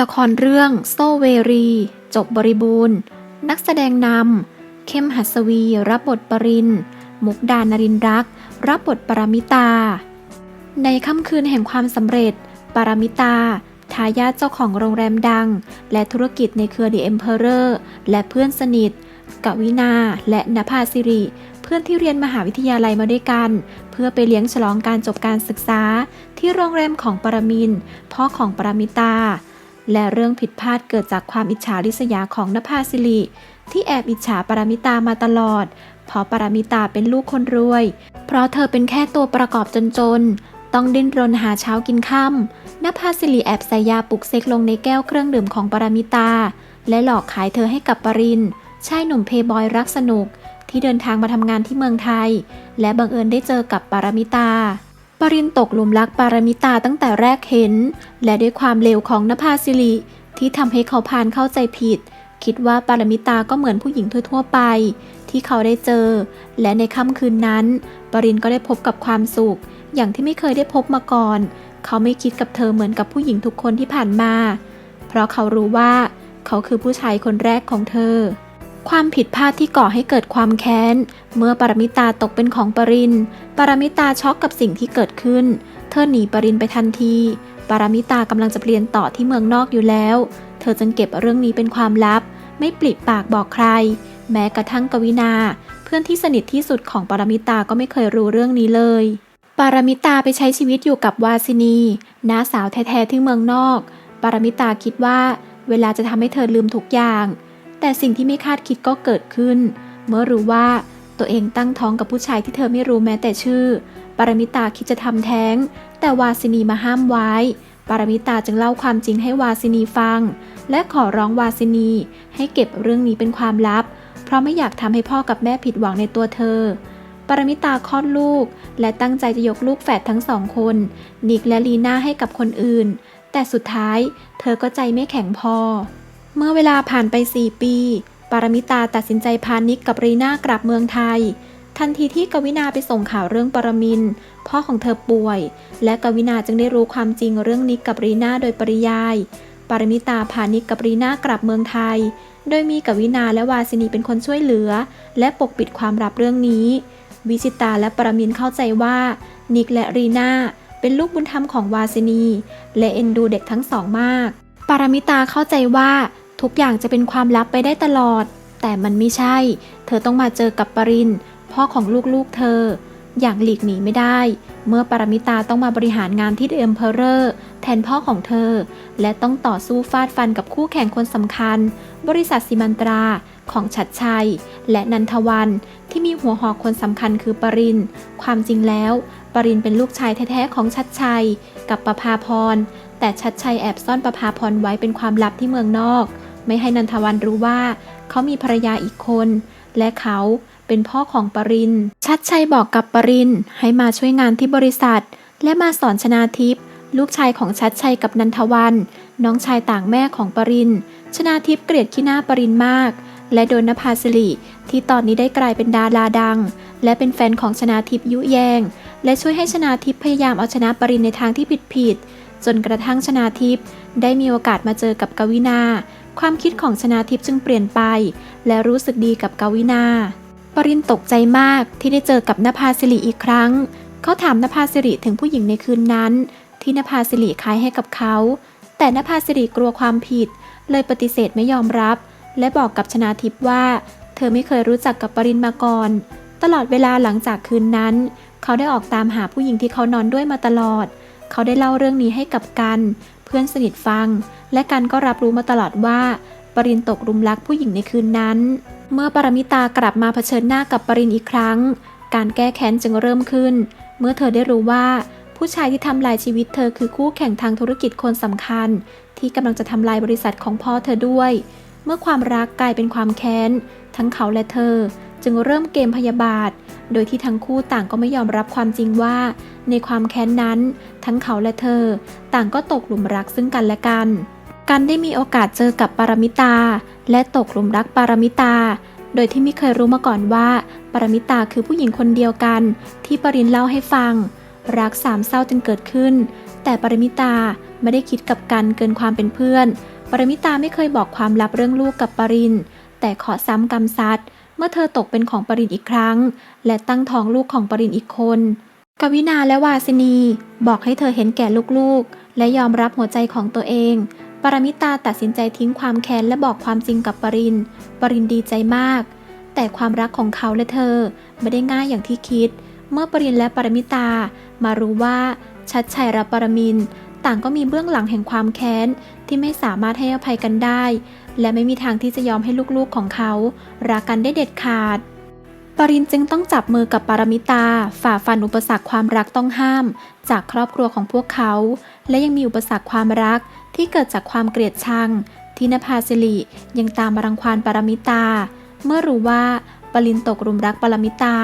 ละครเรื่องโซเวรี จบบริบูรณ์ นักแสดงนำเข้มหัสวี รับบทปริน มุกดานรินรัก รับบทปรมิตา ในค่ำคืนแห่งความสำเร็จ ปรมิตา ทายาทเจ้าของโรงแรมดัง และธุรกิจในเครือ The Emperor และเพื่อนสนิทกวินา และนภาสิริ เพื่อนที่เรียนมหาวิทยาลัยมาด้วยกัน เพื่อไปเลี้ยงฉลองการจบการศึกษา ที่โรงแรมของปรมิน พ่อของปรมิตา และเรื่องผิดพลาดเกิดจากความอิจฉาริษยาของนภาสิริที่แอบอิจฉาปรมิตามาตลอด เพราะปรมิตาเป็นลูกคนรวย เพราะเธอเป็นแค่ตัวประกอบจนๆ ต้องดิ้นรนหาเช้ากินค่ำนภาสิริแอบใส่ยาปลุกเซ็กลงในแก้วเครื่องดื่มของปรมิตา และหลอกขายเธอให้กับปรินชายหนุ่มเพย์บอยรักสนุก ที่เดินทางมาทำงานที่เมืองไทย และบังเอิญได้เจอกับปรมิตา ปรินตกหลุมรักปารมิตาตั้งแต่แรกเห็น และด้วยความเลวของนภาสิริที่ทำให้เขาพานเข้าใจผิด คิดว่าปารมิตาก็เหมือนผู้หญิงทั่วๆไป ที่เขาได้เจอ และในค่ำคืนนั้นปรินก็ได้พบกับความสุข อย่างที่ไม่เคยได้พบมาก่อน เขาไม่คิดกับเธอเหมือนกับผู้หญิงทุกคนที่ผ่านมา เพราะเขารู้ว่า เขาคือผู้ชายคนแรกของเธอ ความผิดพลาดที่ก่อให้เกิดความแค้น เมื่อปรมิตาตกเป็นของปริน ปรมิตาช็อกกับสิ่งที่เกิดขึ้น เธอหนีปรินไปทันที ปรมิตากำลังจะเรียนต่อที่เมืองนอกอยู่แล้ว เธอจึงเก็บเรื่องนี้เป็นความลับ ไม่ปลิปากบอกใคร แม้กระทั่งกวินา เพื่อนที่สนิทที่สุดของปรมิตาก็ไม่เคยรู้เรื่องนี้เลย ปรมิตาไปใช้ชีวิตอยู่กับวาสินีน้าสาวแท้ๆที่เมืองนอก ปรมิตาคิดว่า เวลาจะทำให้เธอลืมทุกอย่าง แต่สิ่งที่ไม่คาดคิดก็เกิดขึ้น เมื่อรู้ว่าตัวเองตั้งท้องกับผู้ชายที่เธอไม่รู้แม้แต่ชื่อ ปารมิตาคิดจะทำแท้ง แต่วาสินีมาห้ามไว้ ปารมิตาจึงเล่าความจริงให้วาสินีฟัง และขอร้องวาสินีให้เก็บเรื่องนี้เป็นความลับ เพราะไม่อยากทำให้พ่อกับแม่ผิดหวังในตัวเธอปรมิตาคลอดลูก และตั้งใจจะยกลูกแฝดทั้งสองคน นิกและลีน่าให้กับคนอื่น แต่สุดท้าย เธอก็ใจไม่แข็งพอ เมื่อเวลาผ่านไป 4 ปี ปารมิตาตัดสินใจพานิกกับรีนากลับเมืองไทย ทันทีที่กวินาไปส่งข่าวเรื่องปรมินพ่อของเธอป่วย และกวินาจึงได้รู้ความจริงเรื่องนิกกับรีนาโดยปริยาย ปารมิตาพานิกกับรีนากลับเมืองไทย โดยมีกวินาและวาสินีเป็นคนช่วยเหลือ และปกปิดความลับเรื่องนี้ วิจิตาและปรมินเข้าใจว่า นิกและรีนาเป็นลูกบุญธรรมของวาสินี และเอ็นดูเด็กทั้งสองมาก ปารมิตาเข้าใจว่า ทุกอย่างจะเป็นความลับไปได้ตลอด แต่มันไม่ใช่ เธอต้องมาเจอกับปรินพ่อของลูกๆเธอ อย่างหลีกหนีไม่ได้ เมื่อปรมิตาต้องมาบริหารงานที่เอ็มเพอเรอร์แทนพ่อของเธอ และต้องต่อสู้ฟาดฟันกับคู่แข่งคนสำคัญ บริษัทซิมันตราของชัดชัย และนันทวัน ที่มีหัวหอกคนสำคัญคือปรินความจริงแล้ว ปรินเป็นลูกชายแท้ๆของชัดชัย กับประภาพรแต่ชัดชัยแอบซ่อนประภาพรไว้เป็นความลับที่เมืองนอก ไม่ให้นันทวันรู้ว่า เขามีภรรยาอีกคน และเขาเป็นพ่อของปริน ชัดชัยบอกกับปรินให้มาช่วยงานที่บริษัท และมาสอนชนาทิพย์ลูกชายของชัดชัยกับนันทวัน น้องชายต่างแม่ของปรินชนาทิพย์เกลียดขี้หน้าปรินมาก และโดนนภาสิริที่ตอนนี้ได้กลายเป็นดาราดัง และเป็นแฟนของชนาทิพย์ยุแยง และช่วยให้ชนาทิพย์พยายามเอาชนะปรินในทางที่ผิดผิดๆจนกระทั่งชนาทิพย์ได้มีโอกาสมาเจอกับกวินา ความคิดของชนาทิพย์จึงเปลี่ยนไป และรู้สึกดีกับกาวินา ปรินตกใจมากที่ได้เจอกับนภาสิริอีกครั้ง เขาถามนภาสิริถึงผู้หญิงในคืนนั้น ที่นภาสิริขายให้กับเขา แต่นภาสิริกลัวความผิด เลยปฏิเสธไม่ยอมรับ และบอกกับชนาทิพย์ว่า เธอไม่เคยรู้จักกับปรินมาก่อน ตลอดเวลาหลังจากคืนนั้น เขาได้ออกตามหาผู้หญิงที่เขานอนด้วยมาตลอด เขาได้เล่าเรื่องนี้ให้กับกัน พื่อนสนิทฟัง และกันก็รับรู้มาตลอดว่า ปรินตกรุมรักผู้หญิงในคืนนั้น เมื่อปรมิตากลับมาเผชิญหน้ากับปรินอีกครั้ง การแก้แค้นจึงเริ่มขึ้น เมื่อเธอได้รู้ว่า ผู้ชายที่ทำลายชีวิตเธอคือคู่แข่งทางธุรกิจคนสำคัญ ที่กำลังจะทำลายบริษัทของพ่อเธอด้วย เมื่อความรักกลายเป็นความแค้น ทั้งเขาและเธอจึงเริ่มเกมพยาบาท โดยที่ทั้งคู่ต่างก็ไม่ยอมรับความจริงว่า ในความแค้นนั้น ทั้งเขาและเธอ ต่างก็ตกหลุมรักซึ่งกันและกัน กันได้มีโอกาสเจอกับปารมิตา และตกหลุมรักปารมิตา โดยที่ไม่เคยรู้มาก่อนว่า ปารมิตาคือผู้หญิงคนเดียวกัน ที่ปรินเล่าให้ฟัง รักสามเศร้าจึงเกิดขึ้น แต่ปารมิตาไม่ได้คิดกับกันเกินความเป็นเพื่อน ปารมิตาไม่เคยบอกความลับเรื่องลูกกับปรินแต่ขอซ้ำกำซัด เมื่อเธอตกเป็นของปรินอีกครั้ง และตั้งท้องลูกของปรินอีกคน กวินาและวาสินี บอกให้เธอเห็นแก่ลูกๆ และยอมรับหัวใจของตัวเอง ปรมิตาตัดสินใจทิ้งความแค้นและบอกความจริงกับปริน ปรินดีใจมาก แต่ความรักของเขาและเธอไม่ได้ง่ายอย่างที่คิด เมื่อปรินและปรมิตามารู้ว่าชัดชัยและปรมิน ต่างก็มีเบื้องหลังแห่งความแค้นที่ไม่สามารถให้อภัยกันได้ และไม่มีทางที่จะยอมให้ลูกๆของเขารักกันได้เด็ดขาด ปรินจึงต้องจับมือกับปารมิตา ฝ่าฟันอุปสรรคความรักต้องห้าม จากครอบครัวของพวกเขา และยังมีอุปสรรคความรักที่เกิดจากความเกลียดชังที่นภาสิริยังตามมารังควานปารมิตา เมื่อรู้ว่าปรินตกหลุมรักปารมิตา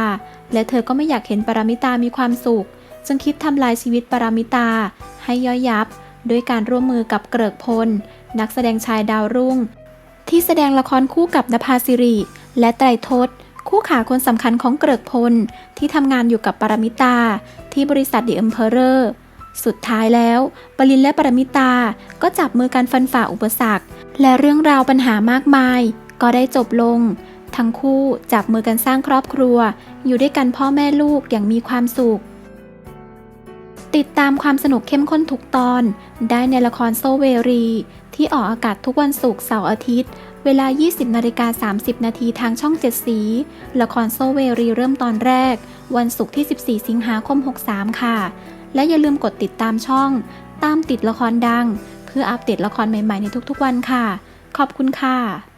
และเธอก็ไม่อยากเห็นปารมิตามีความสุข จึงคิดทำลายชีวิตปารมิตา ให้ย่อยยับ ด้วยการร่วมมือกับเกริกพล นักแสดงชายดาวรุ่ง ที่แสดงละครคู่กับนภาสิริ และไตรทศ คู่ขาคนสำคัญของเกริกพล ที่ทำงานอยู่กับปรมิตา ที่บริษัท The Emperor สุดท้ายแล้ว ปรินและปรมิตา ก็จับมือกันฟันฝ่าอุปสรรค และเรื่องราวปัญหามากมาย ก็ได้จบลง ทั้งคู่จับมือกันสร้างครอบครัว อยู่ด้วยกันพ่อแม่ลูกอย่างมีความสุข ติดตามความสนุกเข้มข้นทุกตอน ได้ในละครโซเวรี ที่ออกอากาศทุกวันศุกร์เสาร์อาทิตย์ เวลา 20นาฬิกา30 นาทีทางช่อง 7 สี ละครโซเวรีเริ่มตอนแรก วันศุกร์ที่ 14 สิงหาคม 63 ค่ะ และอย่าลืมกดติดตามช่อง ตามติดละครดัง เพื่ออัปเดตละครใหม่ๆในทุกๆวันค่ะ ขอบคุณค่ะ